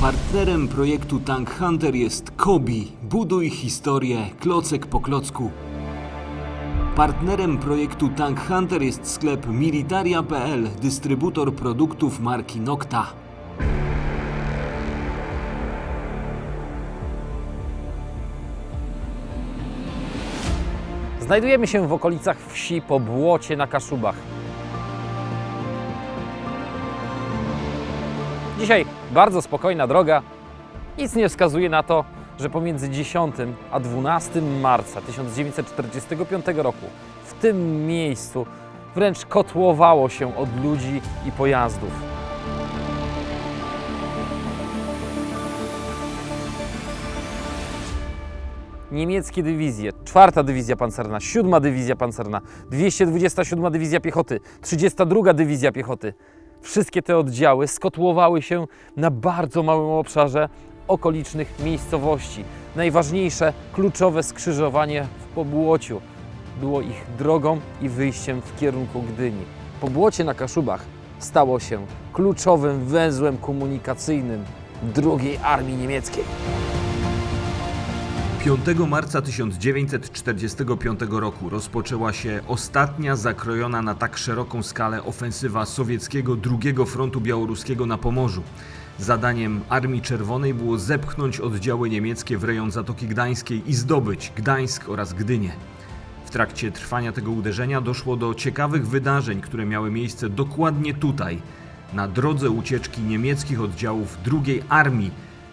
Partnerem projektu Tank Hunter jest Kobi. Buduj historię klocek po klocku. Partnerem projektu Tank Hunter jest sklep militaria.pl, dystrybutor produktów marki Nocta. Znajdujemy się w okolicach wsi po błocie na Kaszubach. Dzisiaj bardzo spokojna droga. Nic nie wskazuje na to, że pomiędzy 10 a 12 marca 1945 roku w tym miejscu wręcz kotłowało się od ludzi i pojazdów. niemieckie dywizje, czwarta dywizja pancerna, siódma dywizja pancerna, 227 dywizja piechoty, 32 dywizja piechoty. Wszystkie te oddziały skotłowały się na bardzo małym obszarze okolicznych miejscowości. Najważniejsze, kluczowe skrzyżowanie w Pobłociu było ich drogą i wyjściem w kierunku Gdyni. Pobłocie na Kaszubach stało się kluczowym węzłem komunikacyjnym II Armii Niemieckiej. 5 marca 1945 roku rozpoczęła się ostatnia zakrojona na tak szeroką skalę ofensywa sowieckiego II Frontu Białoruskiego na Pomorzu. Zadaniem Armii Czerwonej było zepchnąć oddziały niemieckie w rejon Zatoki Gdańskiej i zdobyć Gdańsk oraz Gdynię. W trakcie trwania tego uderzenia doszło do ciekawych wydarzeń, które miały miejsce dokładnie tutaj, na drodze ucieczki niemieckich oddziałów II Armii,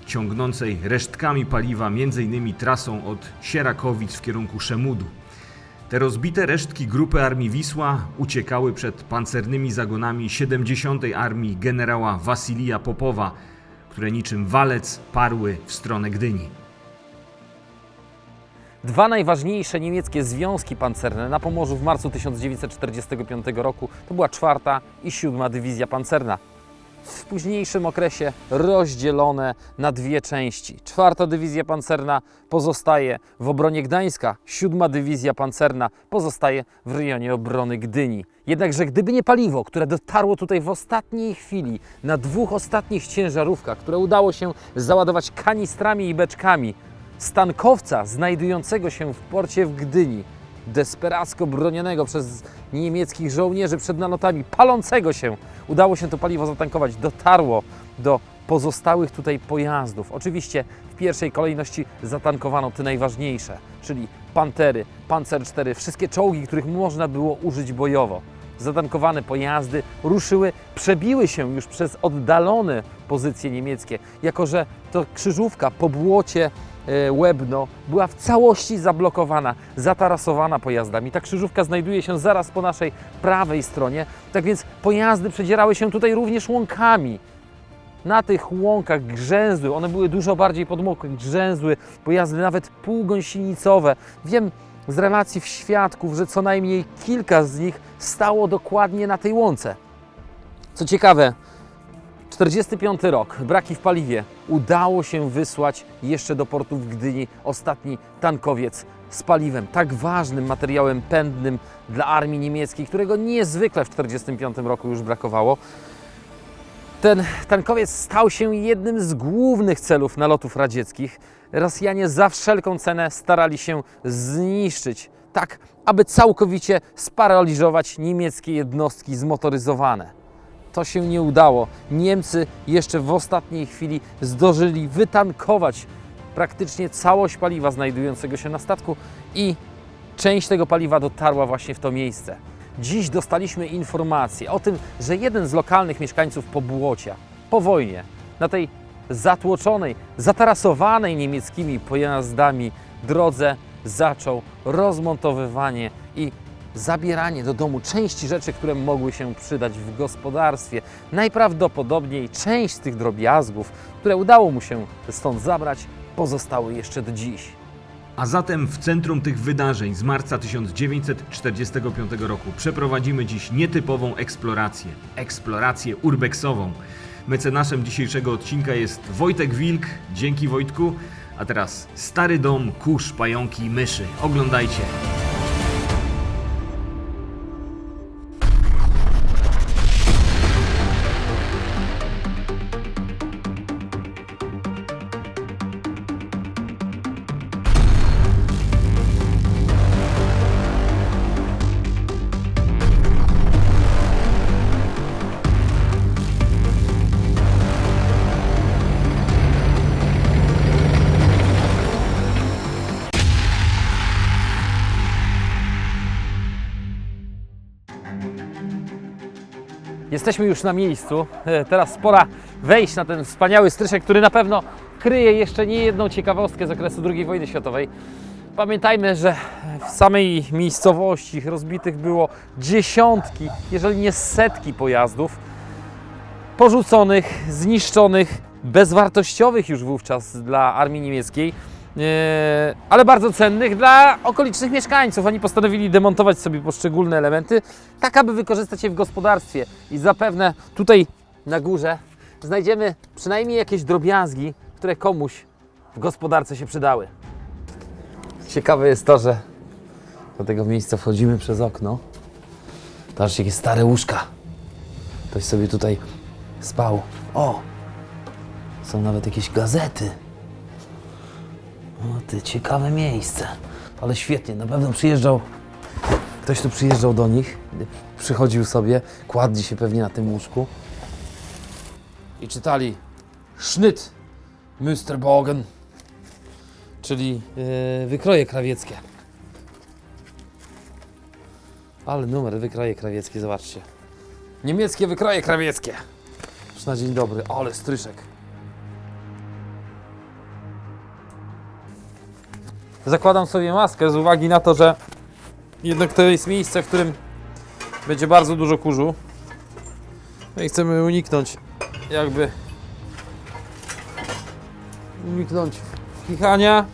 ciągnącej resztkami paliwa m.in. trasą od Sierakowic w kierunku Szemudu. Te rozbite resztki grupy Armii Wisła uciekały przed pancernymi zagonami 70. Armii generała Wasilija Popowa, które niczym walec parły w stronę Gdyni. Dwa najważniejsze niemieckie związki pancerne na Pomorzu w marcu 1945 roku to była czwarta i siódma dywizja pancerna. W późniejszym okresie rozdzielone na dwie części. Czwarta dywizja pancerna pozostaje w obronie Gdańska, siódma dywizja pancerna pozostaje w rejonie obrony Gdyni. Jednakże gdyby nie paliwo, które dotarło tutaj w ostatniej chwili na dwóch ostatnich ciężarówkach, które udało się załadować kanistrami i beczkami, z tankowca znajdującego się w porcie w Gdyni, desperacko bronionego przez niemieckich żołnierzy przed nalotami, palącego się, udało się to paliwo zatankować, dotarło do pozostałych tutaj pojazdów. Oczywiście w pierwszej kolejności zatankowano te najważniejsze, czyli Pantery, Panzer 4, wszystkie czołgi, których można było użyć bojowo. Zatankowane pojazdy ruszyły, przebiły się już przez oddalone pozycje niemieckie, jako że to krzyżówka po błocie Łebno była w całości zablokowana, zatarasowana pojazdami. Ta krzyżówka znajduje się zaraz po naszej prawej stronie, tak więc pojazdy przedzierały się tutaj również łąkami. Na tych łąkach grzęzły, one były dużo bardziej podmokłe, grzęzły, pojazdy nawet półgąsienicowe. Wiem z relacji świadków, że co najmniej kilka z nich stało dokładnie na tej łące. Co ciekawe, 45 rok, braki w paliwie. Udało się wysłać jeszcze do portu w Gdyni ostatni tankowiec z paliwem, tak ważnym materiałem pędnym dla armii niemieckiej, którego niezwykle w 45 roku już brakowało. Ten tankowiec stał się jednym z głównych celów nalotów radzieckich. Rosjanie za wszelką cenę starali się zniszczyć, tak aby całkowicie sparaliżować niemieckie jednostki zmotoryzowane. To się nie udało. Niemcy jeszcze w ostatniej chwili zdążyli wytankować praktycznie całość paliwa znajdującego się na statku i część tego paliwa dotarła właśnie w to miejsce. Dziś dostaliśmy informację o tym, że jeden z lokalnych mieszkańców Pobłocia po wojnie na tej zatłoczonej, zatarasowanej niemieckimi pojazdami drodze zaczął rozmontowywanie i zabieranie do domu części rzeczy, które mogły się przydać w gospodarstwie. Najprawdopodobniej część z tych drobiazgów, które udało mu się stąd zabrać, pozostały jeszcze do dziś. A zatem w centrum tych wydarzeń z marca 1945 roku przeprowadzimy dziś nietypową eksplorację. Eksplorację urbexową. Mecenaszem dzisiejszego odcinka jest Wojtek Wilk. Dzięki Wojtku. A teraz stary dom, kurz, pająki i myszy. Oglądajcie. Jesteśmy już na miejscu. E, Teraz pora wejść na ten wspaniały stryszek, który na pewno kryje jeszcze nie jedną ciekawostkę z okresu II wojny światowej. Pamiętajmy, że w samej miejscowości rozbitych było dziesiątki, jeżeli nie setki pojazdów porzuconych, zniszczonych, bezwartościowych już wówczas dla armii niemieckiej, ale bardzo cennych dla okolicznych mieszkańców. Oni postanowili demontować sobie poszczególne elementy, tak aby wykorzystać je w gospodarstwie. I zapewne tutaj na górze znajdziemy przynajmniej jakieś drobiazgi, które komuś w gospodarce się przydały. Ciekawe jest to, że do tego miejsca wchodzimy przez okno. Patrzcie, jakie stare łóżka. Ktoś sobie tutaj spał. O! Są nawet jakieś gazety. O ty, ciekawe miejsce. Ale świetnie, na pewno przyjeżdżał. Ktoś tu przyjeżdżał do nich, przychodził sobie, kładli się pewnie na tym łóżku i czytali Schnitt Mr. Bogen, czyli yy, wykroje krawieckie. Ale numer wykroje krawieckie, zobaczcie. Niemieckie wykroje krawieckie. Już na dzień dobry, ale stryszek. Zakładam sobie maskę z uwagi na to, że jednak to jest miejsce, w którym będzie bardzo dużo kurzu. No i chcemy uniknąć jakby uniknąć kichania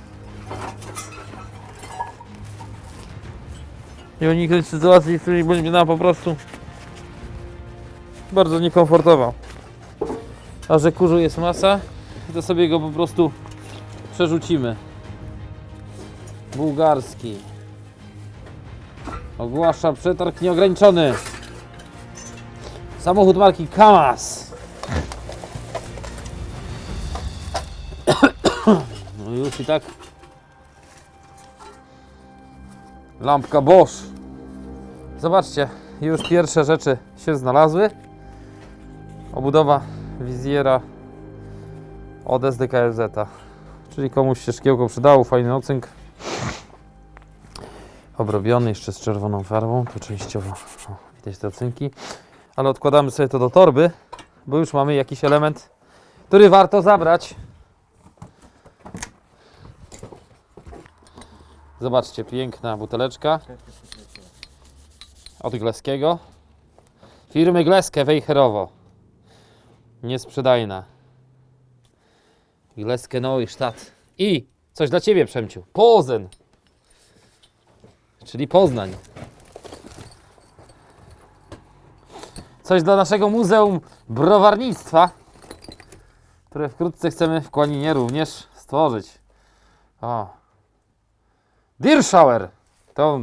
i uniknąć sytuacji, w której będzie nam po prostu bardzo niekomfortowo. A że kurzu jest masa, to sobie go po prostu przerzucimy. Bułgarski. Ogłasza przetarg nieograniczony. Samochód marki Kamaz. No już i tak. Lampka Bosch. Zobaczcie, już pierwsze rzeczy się znalazły. Obudowa wizjera od SDKFZ. Czyli komuś się szkiełko przydało, fajny ocynk. Obrobiony jeszcze z czerwoną farbą, tu częściowo o, widać te ocynki. Ale odkładamy sobie to do torby, bo już mamy jakiś element, który warto zabrać. Zobaczcie, piękna buteleczka od Gleskiego. Firmy Gleskie Wejherowo. Niesprzedajna. Gleskie Neustadt. I coś dla Ciebie, Przemciu. Pozen. Czyli Poznań. Coś dla naszego Muzeum Browarnictwa, które wkrótce chcemy w Kłaninie również stworzyć. O. Dirschauer. To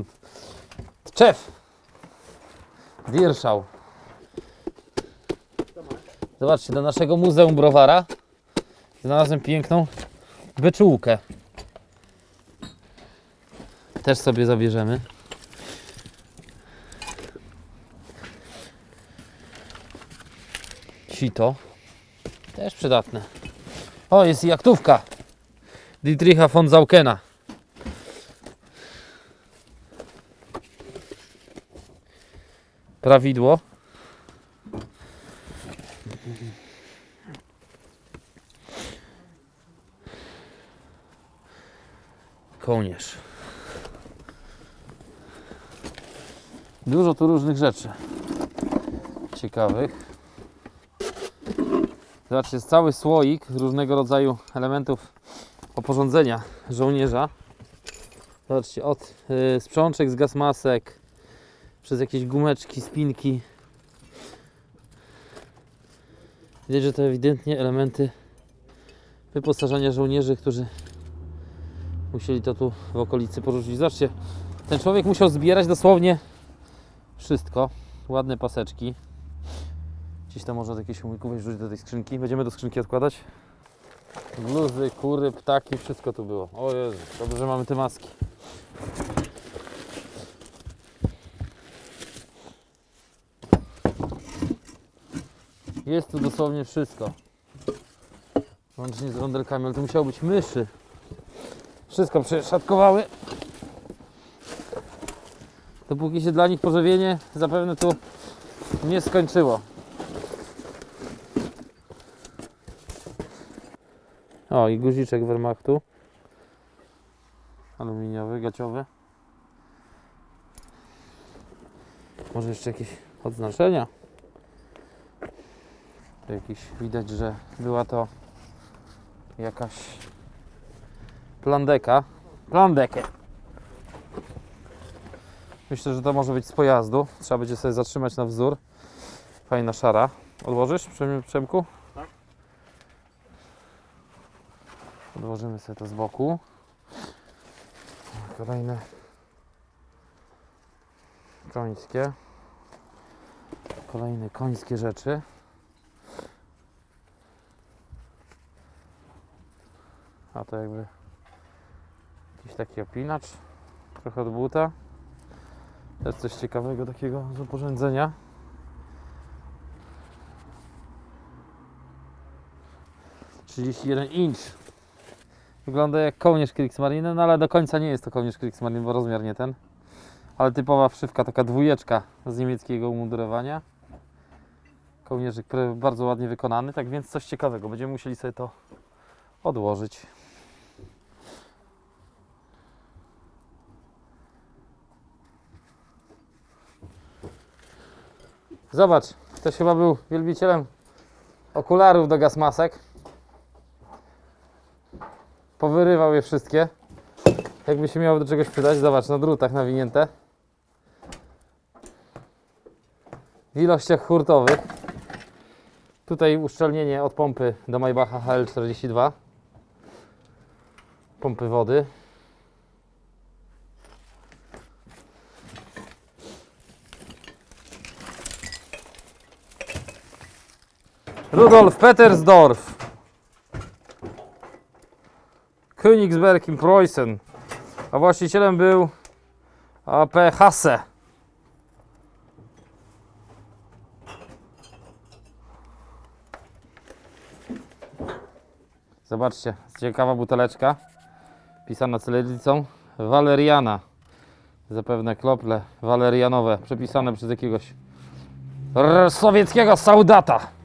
Czef. Dirschau. Zobaczcie, do naszego Muzeum Browara znalazłem piękną beczułkę. Też sobie zabierzemy. Sito. Też przydatne. O, jest i jaktówka. Dietricha von Zaukena. Prawidło. Kołnierz. Dużo tu różnych rzeczy ciekawych. Zobaczcie, jest cały słoik różnego rodzaju elementów oporządzenia żołnierza. Zobaczcie, od y, sprzączek z gasmasek, przez jakieś gumeczki, spinki. Widać, że to ewidentnie elementy wyposażenia żołnierzy, którzy musieli to tu w okolicy porzucić. Zobaczcie, ten człowiek musiał zbierać dosłownie wszystko. Ładne paseczki. Gdzieś tam można jakieś umyków wrzucić do tej skrzynki. Będziemy do skrzynki odkładać. Bluzy, kury, ptaki, wszystko tu było. O Jezu, dobrze, że mamy te maski. Jest tu dosłownie wszystko. Łącznie z rondelkami, ale to musiało być myszy. Wszystko przeszatkowały dopóki się dla nich pożywienie zapewne tu nie skończyło. O i guziczek Wehrmachtu. Aluminiowy, gaciowy. Może jeszcze jakieś odznaczenia? To jakiś widać, że była to jakaś plandeka. Plandekę Myślę, że to może być z pojazdu. Trzeba będzie sobie zatrzymać na wzór. Fajna szara. Odłożysz, Przem- Przemku? Tak. Odłożymy sobie to z boku. Kolejne końskie. Kolejne końskie rzeczy. A to jakby jakiś taki opinacz. Trochę od buta. Też coś ciekawego takiego z oporządzenia. Trzydzieści jeden inch. Wygląda jak kołnierz Kriegsmarine, no ale do końca nie jest to kołnierz Kriegsmarine, bo rozmiar nie ten. Ale typowa wszywka, taka dwójeczka z niemieckiego umundurowania. Kołnierzyk bardzo ładnie wykonany, tak więc coś ciekawego. Będziemy musieli sobie to odłożyć. Zobacz, ktoś chyba był wielbicielem okularów do gasmasek. Powyrywał je wszystkie. Jakby się miało do czegoś przydać, zobacz, na drutach nawinięte. W ilościach hurtowych. Tutaj uszczelnienie od pompy do Maybacha HL42. Pompy wody. Rudolf Petersdorf. Königsberg in Preußen. A właścicielem był AP Hasse. Zobaczcie, ciekawa buteleczka. Pisana cyrylicą. Waleriana. Zapewne krople walerianowe, przepisane przez jakiegoś sowieckiego saudata.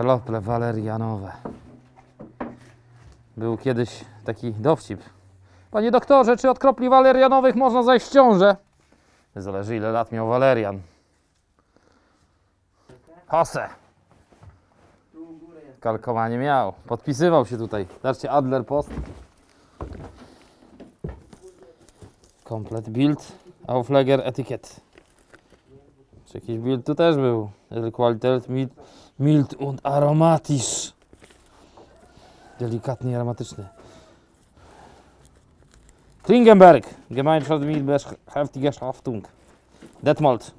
Krople walerianowe. Był kiedyś taki dowcip. Panie doktorze, czy od kropli walerianowych można zajść w ciążę? Zależy ile lat miał walerian. Hose. Kalkowanie miał. Podpisywał się tutaj. Zobaczcie, Adler Post. Komplet Bild. Aufleger Etykiet. Czy jakiś Bild tu też był? Qualität mild, mild und aromatisch. Delikatny i aromatyczny. Klingenberg. Gemeinschaft mit heftige Schaftung. Detmold.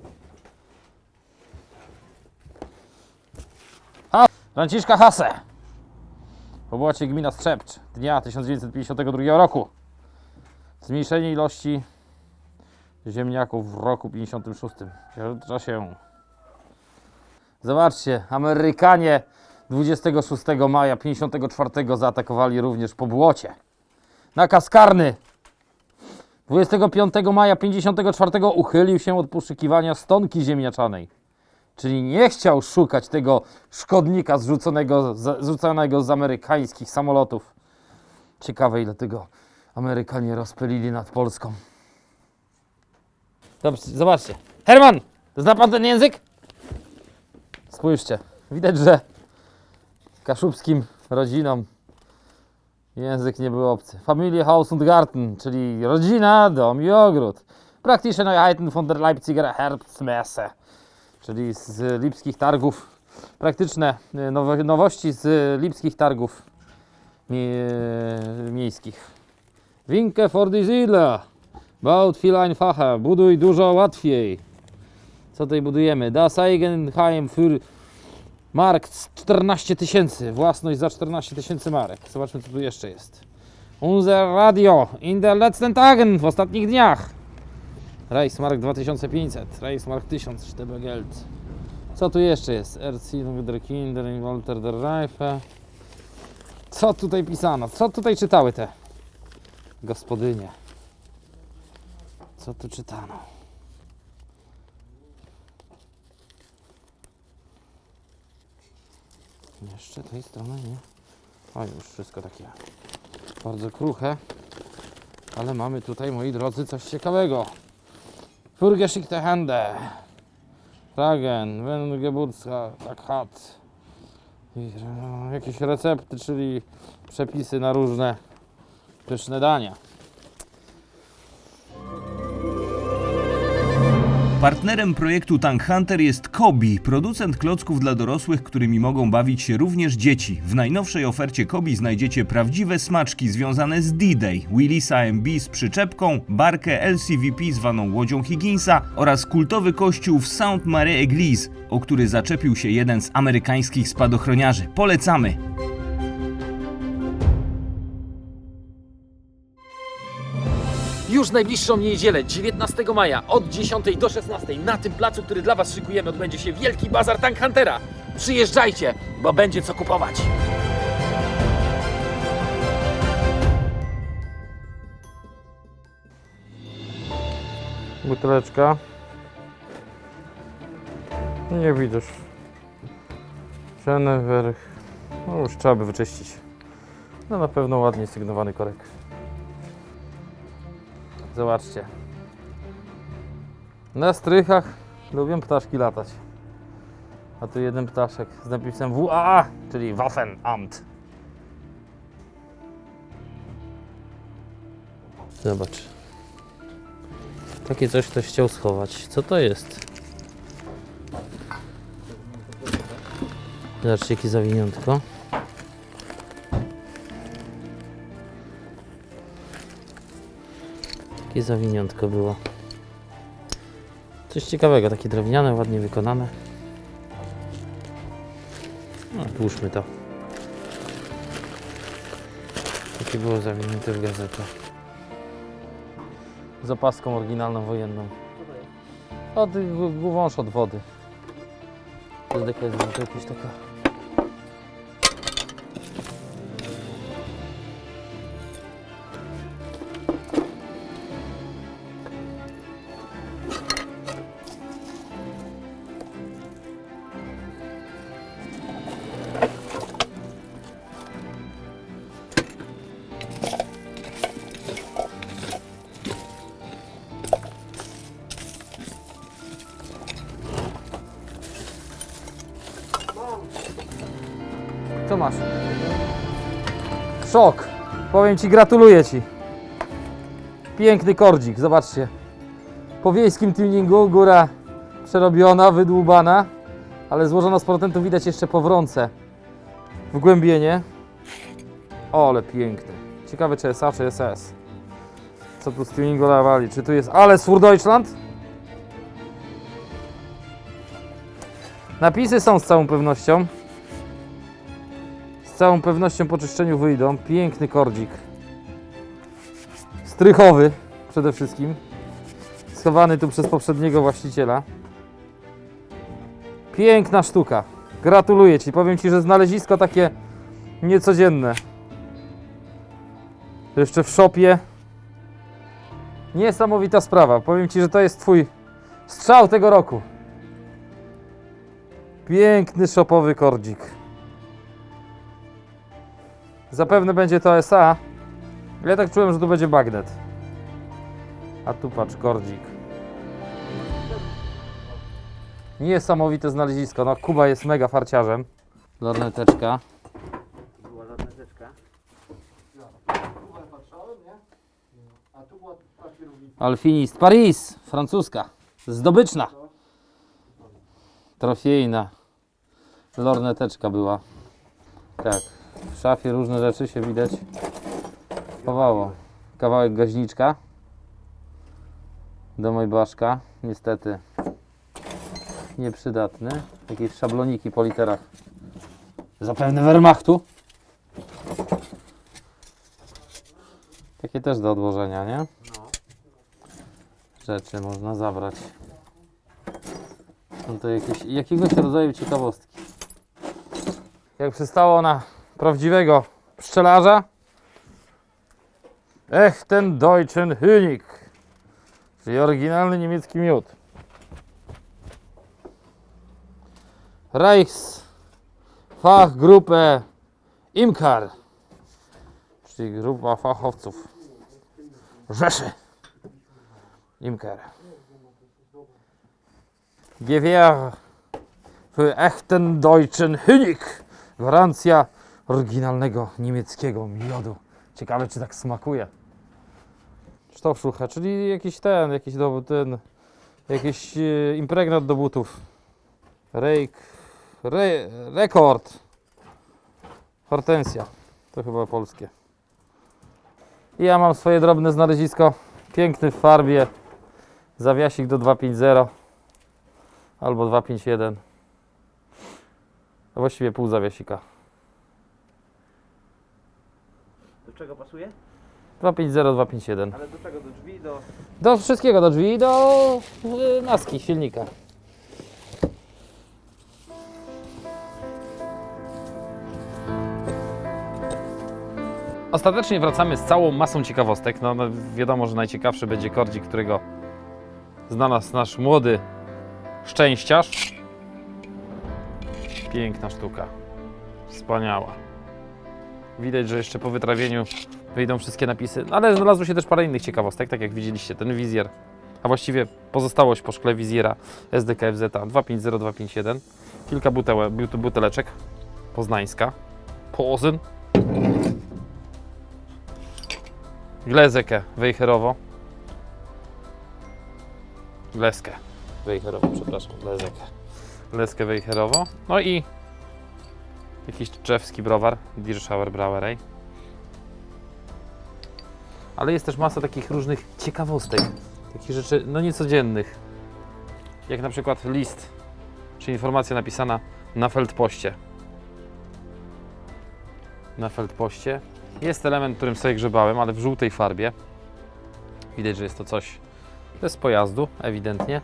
Franciszka Hase. Pobołacie gmina Strzepcz dnia 1952 roku. Zmniejszenie ilości ziemniaków w roku 56. Zdarza się. Zobaczcie, Amerykanie 26 maja 54 zaatakowali również po błocie. Nakaz karny 25 maja 54 uchylił się od poszukiwania stonki ziemniaczanej. Czyli nie chciał szukać tego szkodnika zrzuconego, z, zrzuconego z amerykańskich samolotów. Ciekawe, ile tego Amerykanie rozpylili nad Polską. Dobrze, zobaczcie. Herman, zna pan ten język? Spójrzcie. Widać, że kaszubskim rodzinom język nie był obcy. Familie Haus und Garten, czyli rodzina, dom i ogród. Praktische Neuheiten von der Leipziger Herbstmesse czyli z lipskich targów. Praktyczne y, nowo, nowości z lipskich targów mie, miejskich. Winke for die Siedler. Baut viel einfacher. Buduj dużo łatwiej. Co tutaj budujemy? Das Eigenheim für Markt 14 tysięcy. Własność za 14 tysięcy marek. Zobaczmy, co tu jeszcze jest. Unser Radio in der letzten Tagen. W ostatnich dniach. Reichsmark 2500, Reichsmark 1000 Sztebe Geld. Co tu jeszcze jest? Erziehung der Kinder in Walter der Reife. Co tutaj pisano? Co tutaj czytały te gospodynie? Co tu czytano? Jeszcze tej strony nie. O, już wszystko takie bardzo kruche. Ale mamy tutaj, moi drodzy, coś ciekawego. Furgeschickte Hände. Ragen, wenn Geburtstag, tak no, Jakieś recepty, czyli przepisy na różne pyszne dania. Partnerem projektu Tank Hunter jest Kobi, producent klocków dla dorosłych, którymi mogą bawić się również dzieci. W najnowszej ofercie Kobi znajdziecie prawdziwe smaczki związane z D-Day, Willisa MB z przyczepką, barkę LCVP zwaną łodzią Higginsa oraz kultowy kościół w Sainte-Marie-Église, o który zaczepił się jeden z amerykańskich spadochroniarzy. Polecamy! Już najbliższą niedzielę, 19 maja, od 10 do 16 na tym placu, który dla Was szykujemy, odbędzie się Wielki Bazar Tank Huntera. Przyjeżdżajcie, bo będzie co kupować. Buteleczka. Nie widzisz. Czenewerch. No już trzeba by wyczyścić. No na pewno ładnie sygnowany korek. Zobaczcie. Na strychach lubią ptaszki latać. A tu jeden ptaszek z napisem WAA, czyli Waffenamt. Zobacz. Takie coś ktoś chciał schować. Co to jest? Zobaczcie, jakie zawiniątko. Takie zawiniątko było. Coś ciekawego, takie drewniane, ładnie wykonane. No, tłuszmy to. Takie było zawinięte w gazetę. Z opaską oryginalną wojenną. Od wąż od wody. To jest jakaś taka. Co masz? Szok. Powiem Ci, gratuluję Ci. Piękny kordzik, zobaczcie. Po wiejskim tuningu, góra przerobiona, wydłubana, ale złożona z protentu widać jeszcze powrące. Wgłębienie. O, ale piękny. Ciekawe czy SA czy SS. Co tu z tuningu dawali? Czy tu jest ale Sur Deutschland? Napisy są z całą pewnością. Z całą pewnością po czyszczeniu wyjdą. Piękny kordzik. Strychowy przede wszystkim. Schowany tu przez poprzedniego właściciela. Piękna sztuka. Gratuluję Ci. Powiem Ci, że znalezisko takie niecodzienne. Jeszcze w szopie. Niesamowita sprawa. Powiem Ci, że to jest Twój strzał tego roku. Piękny szopowy kordzik. Zapewne będzie to SA. Ja tak czułem, że tu będzie bagnet. A tu patrz, kordzik. Niesamowite znalezisko. No, Kuba jest mega farciarzem. Lorneteczka. Była lorneteczka. patrzałem, nie? A tu była ta kierownica. Alfinist Paris, francuska. Zdobyczna. Trofejna. Lorneteczka była. Tak. W szafie różne rzeczy się widać. Chowało. Kawałek gaźniczka. Do Majbaszka. Niestety nieprzydatny. Jakieś szabloniki po literach. Zapewne Wehrmachtu. Takie też do odłożenia, nie? rzeczy można zabrać. Są to jakieś, jakiegoś rodzaju ciekawostki. Jak przystało na prawdziwego pszczelarza. Ech, ten Deutschen Hünig. Czyli oryginalny niemiecki miód. Reichs Fachgruppe Imkar. czyli grupa fachowców. Rzeszy. Imker. Gewehr für echten deutschen Hünig. Gwarancja oryginalnego niemieckiego miodu. Ciekawe, czy tak smakuje. Sztofszucha, czyli jakiś ten, jakiś dowód, ten, jakiś e, impregnat do butów. Rejk, re, rekord. Hortensja, to chyba polskie. I ja mam swoje drobne znalezisko, piękny w farbie, zawiasik do 250 albo 251. A właściwie pół zawiasika. Do czego pasuje? 250, 251. Ale do czego? Do drzwi? Do... Do wszystkiego, do drzwi do y, maski silnika. Ostatecznie wracamy z całą masą ciekawostek. No, no wiadomo, że najciekawszy będzie kordzik, którego znalazł nasz młody szczęściarz. Piękna sztuka. Wspaniała. Widać, że jeszcze po wytrawieniu wyjdą wszystkie napisy, ale znalazło się też parę innych ciekawostek, tak jak widzieliście, ten wizjer, a właściwie pozostałość po szkle wizjera SDKFZ 250251, kilka butełe, but- buteleczek, poznańska, Pozyn, Glezekę Wejherowo, Gleskę Wejherowo, przepraszam, Glezekę, Gleskę Wejherowo, no i jakiś czewski browar, Dirschauer Brauerei. Ale jest też masa takich różnych ciekawostek, takich rzeczy no niecodziennych. Jak na przykład list, czy informacja napisana na Feldpoście. Na Feldpoście jest element, którym sobie grzebałem, ale w żółtej farbie. Widać, że jest to coś bez pojazdu, ewidentnie.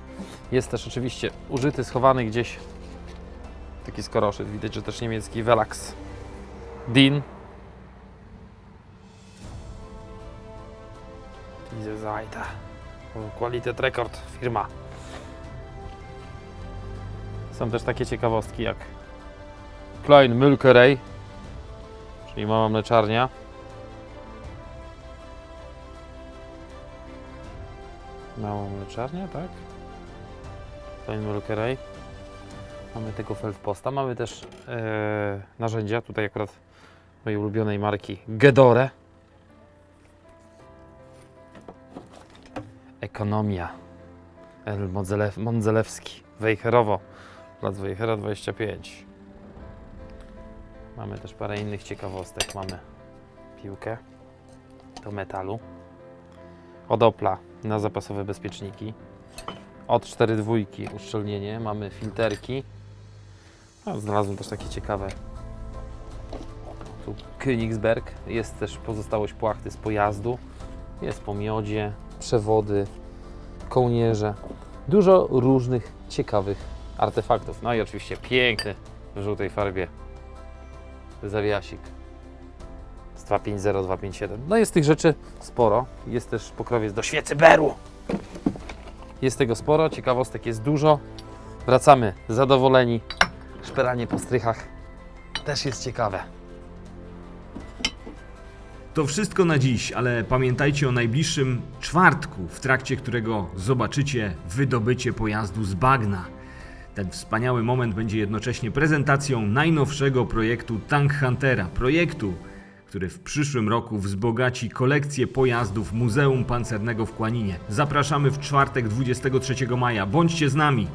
Jest też oczywiście użyty, schowany gdzieś taki skoroszyt. Widać, że też niemiecki Velax DIN Diese Seite. Qualität Record firma. Są też takie ciekawostki jak Klein Mülkerei, czyli mała mleczarnia. Mała mleczarnia, tak? Klein Mülkerei. Mamy tego Feldposta. Mamy też e, narzędzia, tutaj akurat mojej ulubionej marki Gedore. Ekonomia. El Modzelew, Mondzelewski. Wejherowo. Plac Wejhera 25. Mamy też parę innych ciekawostek. Mamy piłkę do metalu. Od Opla na zapasowe bezpieczniki. Od 4 dwójki uszczelnienie. Mamy filterki. A, znalazłem też takie ciekawe. Tu Königsberg. Jest też pozostałość płachty z pojazdu. Jest po miodzie, przewody, kołnierze. Dużo różnych ciekawych artefaktów. No i oczywiście piękny w żółtej farbie zawiasik z 250, 257. No jest tych rzeczy sporo. Jest też pokrowiec do świecy Beru. Jest tego sporo, ciekawostek jest dużo. Wracamy zadowoleni. Szperanie po strychach też jest ciekawe. To wszystko na dziś, ale pamiętajcie o najbliższym czwartku, w trakcie którego zobaczycie wydobycie pojazdu z bagna. Ten wspaniały moment będzie jednocześnie prezentacją najnowszego projektu Tank Huntera, projektu, który w przyszłym roku wzbogaci kolekcję pojazdów Muzeum Pancernego w Kłaninie. Zapraszamy w czwartek 23 maja. Bądźcie z nami!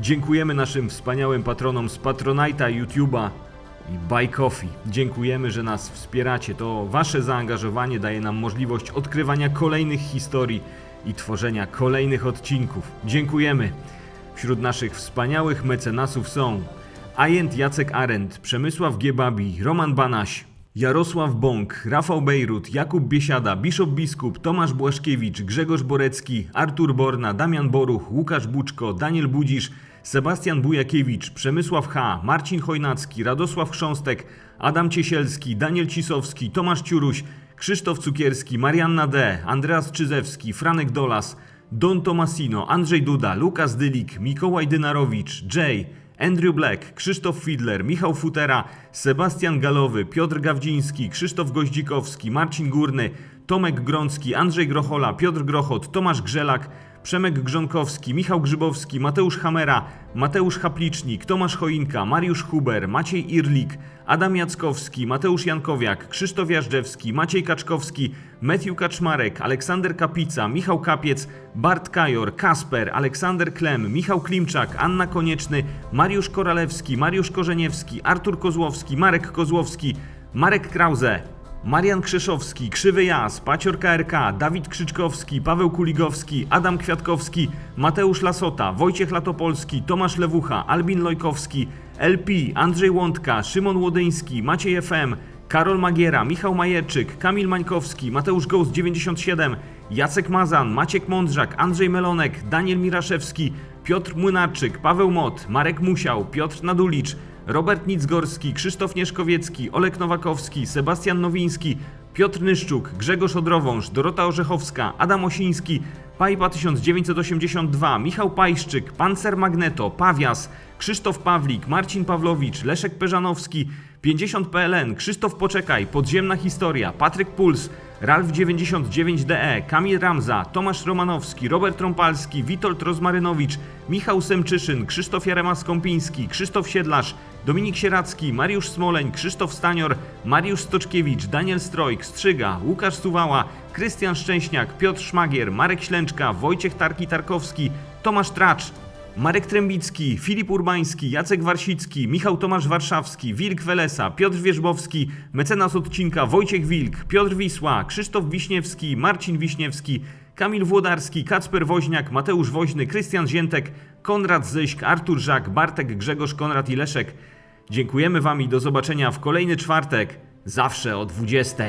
Dziękujemy naszym wspaniałym patronom z Patronite'a, YouTube'a i Buy Coffee. Dziękujemy, że nas wspieracie. To wasze zaangażowanie daje nam możliwość odkrywania kolejnych historii i tworzenia kolejnych odcinków. Dziękujemy. Wśród naszych wspaniałych mecenasów są Ajent Jacek Arendt, Przemysław Giebabi, Roman Banaś, Jarosław Bąk, Rafał Bejrut, Jakub Biesiada, Bishop Biskup, Tomasz Błaszkiewicz, Grzegorz Borecki, Artur Borna, Damian Boruch, Łukasz Buczko, Daniel Budzisz, Sebastian Bujakiewicz, Przemysław H., Marcin Chojnacki, Radosław Chrząstek, Adam Ciesielski, Daniel Cisowski, Tomasz Ciuruś, Krzysztof Cukierski, Marianna D., Andreas Czyzewski, Franek Dolas, Don Tomasino, Andrzej Duda, Lukas Dylik, Mikołaj Dynarowicz, Jay, Andrew Black, Krzysztof Fidler, Michał Futera, Sebastian Galowy, Piotr Gawdziński, Krzysztof Goździkowski, Marcin Górny, Tomek Grącki, Andrzej Grochola, Piotr Grochot, Tomasz Grzelak, Przemek Grzonkowski, Michał Grzybowski, Mateusz Hamera, Mateusz Haplicznik, Tomasz Choinka, Mariusz Huber, Maciej Irlik, Adam Jackowski, Mateusz Jankowiak, Krzysztof Jażdżewski, Maciej Kaczkowski, Matthew Kaczmarek, Aleksander Kapica, Michał Kapiec, Bart Kajor, Kasper, Aleksander Klem, Michał Klimczak, Anna Konieczny, Mariusz Koralewski, Mariusz Korzeniewski, Artur Kozłowski, Marek Kozłowski, Marek Krause, Marian Krzeszowski, Krzywy Jas, Pacior KRK, Dawid Krzyczkowski, Paweł Kuligowski, Adam Kwiatkowski, Mateusz Lasota, Wojciech Latopolski, Tomasz Lewucha, Albin Lojkowski, LP, Andrzej Łądka, Szymon Łodyński, Maciej FM, Karol Magiera, Michał Majerczyk, Kamil Mańkowski, Mateusz Ghost 97, Jacek Mazan, Maciek Mądrzak, Andrzej Melonek, Daniel Miraszewski, Piotr Młynarczyk, Paweł Mot, Marek Musiał, Piotr Nadulicz, Robert Nicgorski, Krzysztof Nieszkowiecki, Olek Nowakowski, Sebastian Nowiński, Piotr Nyszczuk, Grzegorz Odrowąż, Dorota Orzechowska, Adam Osiński, Pajpa 1982, Michał Pajszczyk, Pancer Magneto, Pawias, Krzysztof Pawlik, Marcin Pawlowicz, Leszek Peżanowski, 50 PLN, Krzysztof Poczekaj, Podziemna Historia, Patryk Puls, Ralf 99DE, Kamil Ramza, Tomasz Romanowski, Robert Trąpalski, Witold Rozmarynowicz, Michał Semczyszyn, Krzysztof Jarema-Skąpiński, Krzysztof Siedlarz, Dominik Sieracki, Mariusz Smoleń, Krzysztof Stanior, Mariusz Stoczkiewicz, Daniel Strojk, Strzyga, Łukasz Suwała, Krystian Szczęśniak, Piotr Szmagier, Marek Ślęczka, Wojciech Tarki-Tarkowski, Tomasz Tracz, Marek Trębicki, Filip Urbański, Jacek Warsicki, Michał Tomasz Warszawski, Wilk Welesa, Piotr Wierzbowski, mecenas odcinka Wojciech Wilk, Piotr Wisła, Krzysztof Wiśniewski, Marcin Wiśniewski, Kamil Włodarski, Kacper Woźniak, Mateusz Woźny, Krystian Ziętek, Konrad Zyśk, Artur Żak, Bartek Grzegorz, Konrad i Leszek. Dziękujemy Wam i do zobaczenia w kolejny czwartek, zawsze o 20.